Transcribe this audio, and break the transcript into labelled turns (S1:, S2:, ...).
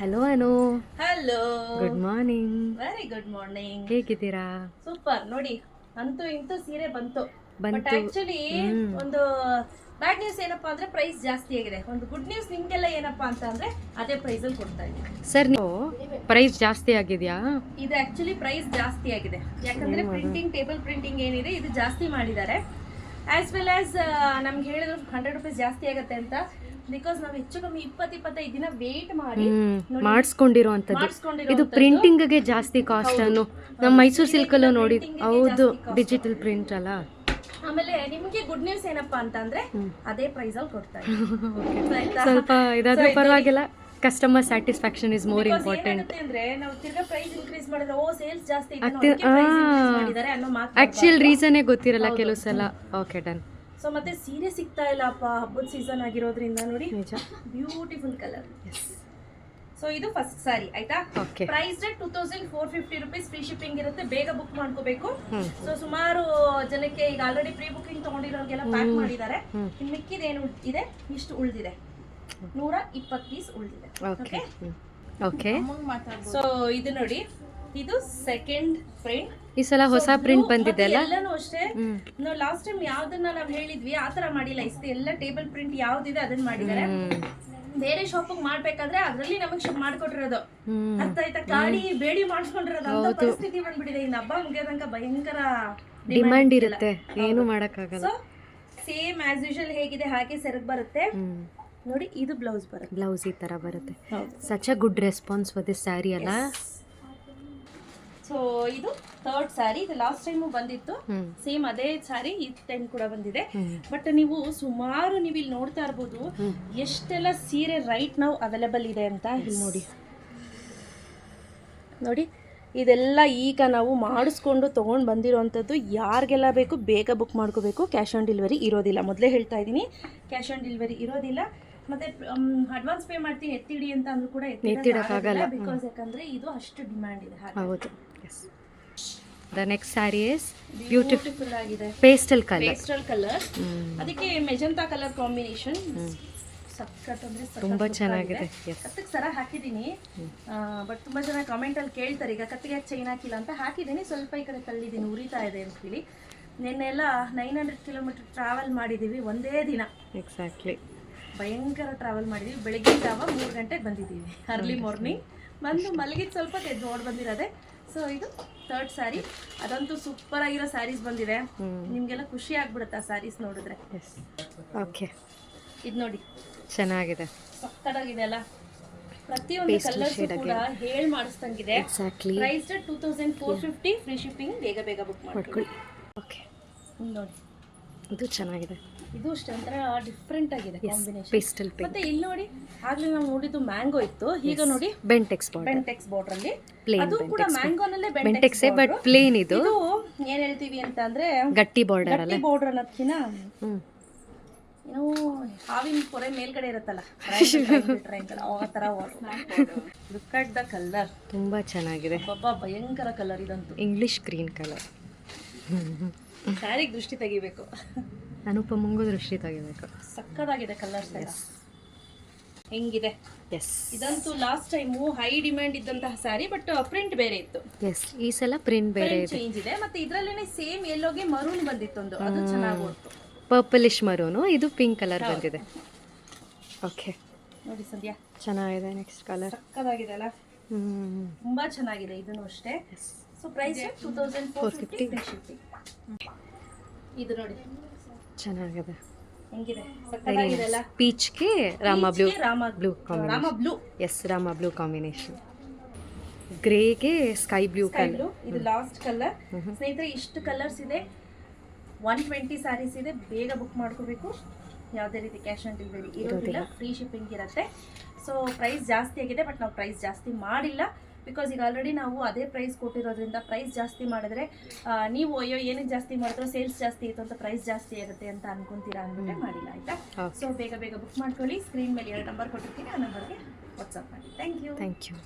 S1: Hello Anu.
S2: Hello.
S1: Good morning
S2: very good morning
S1: ಹೇಗಿದ್ದೀರಾ?
S2: Super ನೋಡಿ ಅಂತೂ ಇಂತೂ ಸೀರೆ ಬಂತು. ಬಟ್
S1: ಬಂತು.
S2: ಆಕ್ಚುಲಿ ಒಂದು ಬ್ಯಾಡ್ ನ್ಯೂಸ್ ಏನಪ್ಪಾ ಅಂದ್ರೆ ಪ್ರೈಸ್ ಜಾಸ್ತಿ ಆಗಿದೆ. ಒಂದು ಗುಡ್ ನ್ಯೂಸ್ ನಿಮ್ಗೆಲ್ಲ ಏನಪ್ಪಾ ಅಂತ ಅಂದ್ರೆ ಅದೇ ಪ್ರೈಸ್ ಅಲ್ಲಿ ಕೊಡ್ತಾ ಇದ್ದೀವಿ
S1: ಸರ್ ನೀವು ಪ್ರೈಸ್ ಜಾಸ್ತಿ ಆಗಿದೆಯಾ?
S2: ಇದು ಆಕ್ಚುಲಿ ಪ್ರೈಸ್ ಜಾಸ್ತಿ ಆಗಿದೆ. ಯಾಕಂದ್ರೆ ಪ್ರಿಂಟಿಂಗ್ ಟೇಬಲ್ ಪ್ರಿಂಟಿಂಗ್ ಏನಿದೆ ಇದು ಜಾಸ್ತಿ ಮಾಡಿದ್ದಾರೆ. ಆಸ್ ವೆಲ್ ಆಸ್ ನಮ್ಗೆ ಹೇಳಿದ್ರು ಹಂಡ್ರೆಡ್ ರುಪೀಸ್ ಜಾಸ್ತಿ ಆಗುತ್ತೆ ಅಂತ. ಬಿಕಾಸ್ ನಾವು ಹೆಚ್ಚು ಕಮ್ಮಿ ಇಪ್ಪತ್ತು ಇಪ್ಪತ್ತೈದು ದಿನ ವೇಟ್ ಮಾಡಿ
S1: ಮಾಡಿಸ್ಕೊಂಡಿರೋ ಅಂಥದ್ದು ಇದು ಪ್ರಿಂಟಿಂಗ್ಗೆ ಜಾಸ್ತಿ ಕಾಸ್ಟ್ ಅನ್ನು. ನಮ್ಮ ಮೈಸೂರು ಸಿಲ್ಕಲ್ಲೂ ನೋಡಿ. ಹೌದು ಡಿಜಿಟಲ್ ಪ್ರಿಂಟ್ ಅಲ್ಲ.
S2: ಆಮೇಲೆ ನಿಮಗೆ ಗುಡ್ ನ್ಯೂಸ್ ಏನಪ್ಪಾ ಅಂತಂದ್ರೆ ಅದೇ ಪ್ರೈಸ್ ಅಲ್ಲಿ ಕೊಡ್ತಾರೆ
S1: ಸ್ವಲ್ಪ ಇದಾದ್ರೂ ಪರವಾಗಿಲ್ಲ. Customer satisfaction is more important
S2: ಅಂದ್ರೆ ನಾವು ತಿರ್ಗಾ ಪ್ರೈಸ್ ಇನ್ಕ್ರೀಸ್ ಮಾಡಿದ್ರೆ ಓ ಸೇಲ್ಸ್ ಜಾಸ್ತಿ ಇದೆ. ಅನ್ನೋ ಮಾತು
S1: ಆಕ್ಚುಯಲ್ ರೀಸನ್ನೇ ಗೊತ್ತಿರಲ್ಲ ಕೆಲವು ಸಲ. ಓಕೆ ಡನ್
S2: ಸೊ ಮತ್ತೆ ಸೀರೆ ಸಿಗ್ತಾ ಇಲ್ಲಪ್ಪ ಹಬ್ಬದ ಸೀಸನ್ ಆಗಿರೋದ್ರಿಂದ ನೋಡಿ. ಬ್ಯೂಟಿಫುಲ್ ಕಲರ್ ಸೊ ಇದು ಫಸ್ಟ್ ಸಾರಿ ಆಯ್ತಾ? Price two thousand four fifty rupees free shipping ಇರುತ್ತೆ ಬೇಗ ಬುಕ್ ಮಾಡ್ಕೋಬೇಕು. ಸೊ ಸುಮಾರು ಜನಕ್ಕೆ ಈಗ ಆಲ್ರೆಡಿ ಪ್ರೀ ಬುಕಿಂಗ್ ತಗೊಂಡಿರೋರಿಗೆಲ್ಲ ಪ್ಯಾಕ್ ಮಾಡಿದ್ದಾರೆ. ಇನ್ನು ಮಿಕ್ಕಿದೇನು ಇದೆ? ಇಷ್ಟು ಉಳಿದಿದೆ. ನೂರ ಇಪ್ಪತ್ತು ಪೀಸ್ ಉಳಿದಿದೆ.
S1: ಓಕೆ ಓಕೆ
S2: ಸೊ ಇದು ನೋಡಿ. ಇದು ಸೆಕೆಂಡ್ ಪ್ರಿಂಟ್
S1: ಈ ಸಲ ಹೊಸ ಪ್ರಿಂಟ್ ಬಂದಿದೆ ಅಲ್ಲ?
S2: ಎಲ್ಲಾನು ಅಷ್ಟೇ. ನಾವು ಲಾಸ್ಟ್ ಟೈಮ್ ಯಾವ್ದನ್ನ ನಾವು ಹೇಳಿದ್ವಿ ಆ ತರ ಮಾಡಿಲ್ಲ. ಇಷ್ಟು ಎಲ್ಲ ಟೇಬಲ್ ಪ್ರಿಂಟ್ ಯಾವ್ದಿದೆ ಅದನ್ನ ಮಾಡಿದ್ದಾರೆ. ಬೇರೆ ಶಾಪಿಂಗ್ ಮಾಡ್ಬೇಕಾದ್ರೆ ಅದ್ರಲ್ಲಿ ನಮಗೆ ಶಾಪ್ ಮಾಡ್ಕೊಟ್ಟಿರೋದು. ಅರ್ಥ ಆಯ್ತಾ? ಕಾಡಿ ಬೇಡಿ ಮಾಡಿಸ್ಕೊಂಡಿರೋದು. ಅಂತ ಪರಿಸ್ಥಿತಿ ಬಂದ್ಬಿಟ್ಟಿದೆ. ಇನ್ನು ಹಬ್ಬ ಮುಗಿಯೋದಂಕ ಭಯಂಕರ
S1: ಡಿಮ್ಯಾಂಡ್ ಇರುತ್ತೆ. ಏನು ಮಾಡಕ್ಕಾಗಲ್ಲ.
S2: ಸೇಮ್ ಆಸ್ ಯೂಶಲ್ ಹೇಗಿದೆ. ಹಾಗೆ ಸೆರಗ್ ಬರುತ್ತೆ. ನೋಡಿ ಇದು ಬ್ಲೌಸ್ ಬರುತ್ತೆ.
S1: ಬ್ಲೌಸ್ ಈ ತರ ಬರುತ್ತೆ. Such a good response for this sari ಅಲ್ಲ?
S2: ಸೊ ಇದು ಥರ್ಡ್ ಸ್ಯಾರಿ ಇದು ಲಾಸ್ಟ್ ಟೈಮು ಬಂದಿತ್ತು. ಸೇಮ್ ಅದೇ ಸ್ಯಾರಿ ಈ ಟೈಮ್ ಕೂಡ ಬಂದಿದೆ. ಬಟ್ ನೀವು ಸುಮಾರು ನೀವು ಇಲ್ಲಿ ನೋಡ್ತಾ ಇರ್ಬೋದು ಎಷ್ಟೆಲ್ಲ ಸೀರೆ ರೈಟ್ ನಾವು ಅವೈಲೇಬಲ್ ಇದೆ ಅಂತ ಇಲ್ಲಿ ನೋಡಿ. ನೋಡಿ ಇದೆಲ್ಲ ಈಗ ನಾವು ಮಾಡಿಸ್ಕೊಂಡು ತೊಗೊಂಡು ಬಂದಿರೋವಂಥದ್ದು ಯಾರಿಗೆಲ್ಲ ಬೇಕು ಬೇಗ ಬುಕ್ ಮಾಡ್ಕೋಬೇಕು. ಕ್ಯಾಶ್ ಆನ್ ಡೆಲಿವರಿ ಇರೋದಿಲ್ಲ. ಮೊದಲೇ ಹೇಳ್ತಾ ಇದ್ದೀನಿ ಕ್ಯಾಶ್ ಆನ್ ಡೆಲಿವರಿ ಇರೋದಿಲ್ಲ. ಮತ್ತೆ ಅಡ್ವಾನ್ಸ್ ಪೇ ಮಾಡ್ತೀನಿ ಎತ್ತಿಡಿ ಅಂತ ಅಂದ್ರೂ ಕೂಡ
S1: ಎತ್ತಿಡಕ್ಕಾಗಲ್ಲ.
S2: ಬಿಕಾಸ್ ಯಾಕಂದ್ರೆ ಇದು ಅಷ್ಟು ಡಿಮ್ಯಾಂಡ್ ಇದೆ
S1: ಹೌದು. The next sari is
S2: beautiful ಆಗಿದೆ.
S1: ಪೇಸ್ಟಲ್ ಕಲರ್
S2: ಪೇಸ್ಟಲ್ ಕಲರ್ ಅದಕ್ಕೆ ಮೆಜಂತಾ ಕಲರ್ ಕಾಂಬಿನೇಷನ್
S1: ತುಂಬಾ ಚೆನ್ನಾಗಿದೆ.
S2: ಕತ್ತಿಗೆ ಸರ ಹಾಕಿದ್ದೀನಿ. ಬಟ್ ತುಂಬಾ ಜನ ಕಾಮೆಂಟ್ ಅಲ್ಲಿ ಕೇಳ್ತಾರೆ ಈಗ ಕತ್ತಿಗೆ ಯಾಕೆ ಚೈನ್ ಹಾಕಿಲ್ಲ ಅಂತ. ಹಾಕಿದ್ದೀನಿ ಸ್ವಲ್ಪ ಈ ಕಡೆ ತಳ್ಳಿದ್ದೀನಿ ಉರಿತಾ ಇದೆ ಅಂತ ಹೇಳಿ. ನಿನ್ನೆಲ್ಲ ನೈನ್ ಹಂಡ್ರೆಡ್ ಕಿಲೋಮೀಟರ್ ಟ್ರಾವೆಲ್ ಮಾಡಿದ್ದೀವಿ ಒಂದೇ ದಿನ.
S1: ಎಕ್ಸಾಕ್ಟ್ಲಿ
S2: ಭಯಂಕರ ಟ್ರಾವೆಲ್ ಮಾಡಿದ್ವಿ ಬೆಳಗ್ಗೆ ಜಾವ ಮೂರು ಗಂಟೆಗೆ ಬಂದಿದ್ದೀವಿ. ಅರ್ಲಿ ಮಾರ್ನಿಂಗ್ ಬಂದು ಮಲಗಿದ ಸ್ವಲ್ಪ ಎದ್ದು ನೋಡಿ ಬಂದಿರೋದೆ. ಸೊ ಇದು ಥರ್ಡ್ ಸ್ಯಾರಿ ಅದಂತೂ ಸೂಪರ್ ಆಗಿರೋ ಸ್ಯಾರೀಸ್ ಬಂದಿದೆ. ನಿಮ್ಗೆಲ್ಲ ಖುಷಿ ಆಗ್ಬಿಡುತ್ತೆ ಆ ಸ್ಯಾರೀಸ್ ನೋಡಿದ್ರೆ.
S1: ಓಕೆ
S2: ಇದು ನೋಡಿ.
S1: ಚೆನ್ನಾಗಿದೆ.
S2: ಸಕ್ಕತ್ತಾಗಿದೆ ಅಲ್ಲ? ಪ್ರತಿಯೊಂದು ಕಲರ್ ಕೂಡ ಹೇಳ್ ಮಾಡಿಸ್ದಂಗಿದೆ.
S1: Exactly
S2: price two thousand four fifty free shipping ಬೇಗ ಬೇಗ ಬುಕ್ ಮಾಡ್ಕೊಳ್ಳಿ.
S1: ಓಕೆ
S2: ನೋಡಿ.
S1: ಇದು ಚೆನ್ನಾಗಿದೆ.
S2: ಇದು ಅಷ್ಟೇ ಒಂಥರ ಡಿಫ್ರೆಂಟ್ ಆಗಿದೆ ಕಾಂಬಿನೇಷನ್
S1: ಪೇಸ್ಟಲ್ ಪಿಂಕ್
S2: ಮತ್ತೆ ಇಲ್ಲಿ ನೋಡಿ ಆಗ್ಲೇ ನಾವು ನೋಡಿದ್ದು ಮ್ಯಾಂಗೋ ಇತ್ತು. ಈಗ ನೋಡಿ
S1: ಬೆಂಟೆಕ್ಸ್ ಬಾರ್ಡರ್
S2: ಬೆಂಟೆಕ್ಸ್ ಬಾರ್ಡರ್ ಅಲ್ಲಿ.
S1: Plain
S2: ಅದು ಕೂಡ ಮ್ಯಾಂಗೋನಲ್ಲೇ
S1: ಬೆಂಟೆಕ್ಸ್
S2: ಬೆಂಟೆಕ್ಸ್
S1: ಬಟ್ ಪ್ಲೇನ್ ಇದು.
S2: ಇದು ಏನು ಹೇಳ್ತೀವಿ ಅಂತ ಅಂದ್ರೆ
S1: ಗಟ್ಟಿ ಬಾರ್ಡರ್ ಅಲ್ಲ.
S2: ಗಟ್ಟಿ ಬಾರ್ಡರ್ ಅನ್ನೋದಕ್ಕಿಂತ
S1: ಹ್ಮ್.
S2: ಏನೋ ಹಾವಿನ ಪೊರೆ ಮೇಲ್ಗಡೆ ಇರುತ್ತಲ್ಲ ಟ್ರಯಾಂಗಲ್ ಆ ತರ ಲುಕ್ ಅಟ್ ದ ಕಲರ್
S1: ತುಂಬಾ ಚೆನ್ನಾಗಿದೆ.
S2: ಒಬ್ಬ ಭಯಂಕರ ಕಲರ್ ಇದಂತೂ.
S1: ಇಂಗ್ಲಿಷ್ ಗ್ರೀನ್ ಕಲರ್
S2: ಸ್ಯಾರಿಗೆ ದೃಷ್ಟಿ ತೆಗಿಬೇಕು.
S1: ಅನುಪಮಂಗೂ ದೃಷ್ಟಿ ತೆಗಿಬೇಕು.
S2: ಸಕ್ಕದಾಗಿದೆ ಕಲರ್ಸ್ ಎಲ್ಲ. ಹೆಂಗಿದೆ?
S1: ಎಸ್
S2: ಇದಂತೂ ಲಾಸ್ಟ್ ಟೈಮು ಹೈ ಡಿಮ್ಯಾಂಡ್ ಇದ್ದಂತಹ ಸ್ಯಾರಿ ಬಟ್ ಪ್ರಿಂಟ್ ಬೇರೆ ಇತ್ತು.
S1: ಎಸ್ ಈ ಸಲ ಪ್ರಿಂಟ್ ಬೇರೆ ಇದೆ.
S2: ಚೇಂಜ್ ಇದೆ. ಮತ್ತೆ ಇದರಲ್ಲೇನೆ ಸೇಮ್ ಎಲ್ಲೋಗೆ ಮರೂನ್ ಬಂದಿತ್ತೊಂದು ಅದು ಚೆನ್ನಾಗಿ ಓಡ್ತು
S1: ಪರ್ಪಲಿಶ್ ಮರೂನು ಇದು ಪಿಂಕ್ ಕಲರ್ ಬಂದಿದೆ. ಓಕೆ
S2: ನೋಡಿ ಸಂಧ್ಯಾ.
S1: ಚೆನ್ನಾಗಿದೆ ನೆಕ್ಸ್ಟ್ ಕಲರ್
S2: ಸಕ್ಕದಾಗಿದೆ ಅಲ್ಲ? ತುಂಬಾ ಚೆನ್ನಾಗಿದೆ. ಇದನ್ನು ಅಷ್ಟೇ. So price two thousand four fifty ಇದು ನೋಡಿ.
S1: ಚೆನ್ನಾಗಿದೆ.
S2: ಹೆಂಗಿದೆ?
S1: ಪೀಚ್ಗೆ Rama blue
S2: Rama
S1: blue
S2: Rama blue
S1: yes Rama blue combination ಗ್ರೇಗೆ sky blue colour
S2: ಇದು ಲಾಸ್ಟ್ ಕಲರ್ ಸ್ನೇಹಿತರೆ ಇಷ್ಟು ಕಲರ್ಸ್ ಇದೆ. ಒನ್ ಟ್ವೆಂಟಿ ಸ್ಯಾರೀಸ್ ಇದೆ. ಬೇಗ ಬುಕ್ ಮಾಡ್ಕೋಬೇಕು. ಯಾವುದೇ ರೀತಿ ಕ್ಯಾಶ್ ಆನ್ ಡೆಲಿವರಿ ಇರೋದಿಲ್ಲ. ಫ್ರೀ ಶಿಪ್ಪಿಂಗ್ ಇರುತ್ತೆ. ಸೊ ಪ್ರೈಸ್ ಜಾಸ್ತಿ ಆಗಿದೆ ಬಟ್ ನಾವು ಪ್ರೈಸ್ ಜಾಸ್ತಿ ಮಾಡಿಲ್ಲ. ಬಿಕಾಸ್ ಈಗ ಆಲ್ರೆಡಿ ನಾವು ಅದೇ ಪ್ರೈಸ್ ಕೊಟ್ಟಿರೋದ್ರಿಂದ ಪ್ರೈಸ್ ಜಾಸ್ತಿ ಮಾಡಿದ್ರೆ ನೀವು ಅಯ್ಯೋ ಏನಕ್ಕೆ ಜಾಸ್ತಿ ಮಾಡಿದ್ರು ಸೇಲ್ಸ್ ಜಾಸ್ತಿ ಇತ್ತು ಅಂತ ಪ್ರೈಸ್ ಜಾಸ್ತಿ ಇರುತ್ತೆ ಅಂತ ಅನ್ಕೊಂತೀರಾ ಅಂದ್ಬಿಟ್ಟೆ ಮಾಡಿಲ್ಲ ಆಯ್ತಾ. ಸೊ ಬೇಗ ಬೇಗ ಬುಕ್ ಮಾಡ್ಕೊಳ್ಳಿ ಸ್ಕ್ರೀನ್ ಮೇಲೆ ಎರಡು ನಂಬರ್ ಕೊಟ್ಟಿರ್ತೀನಿ ಆ ನಂಬರ್ಗೆ ವಾಟ್ಸಪ್ ಮಾಡಿ. Thank you
S1: thank you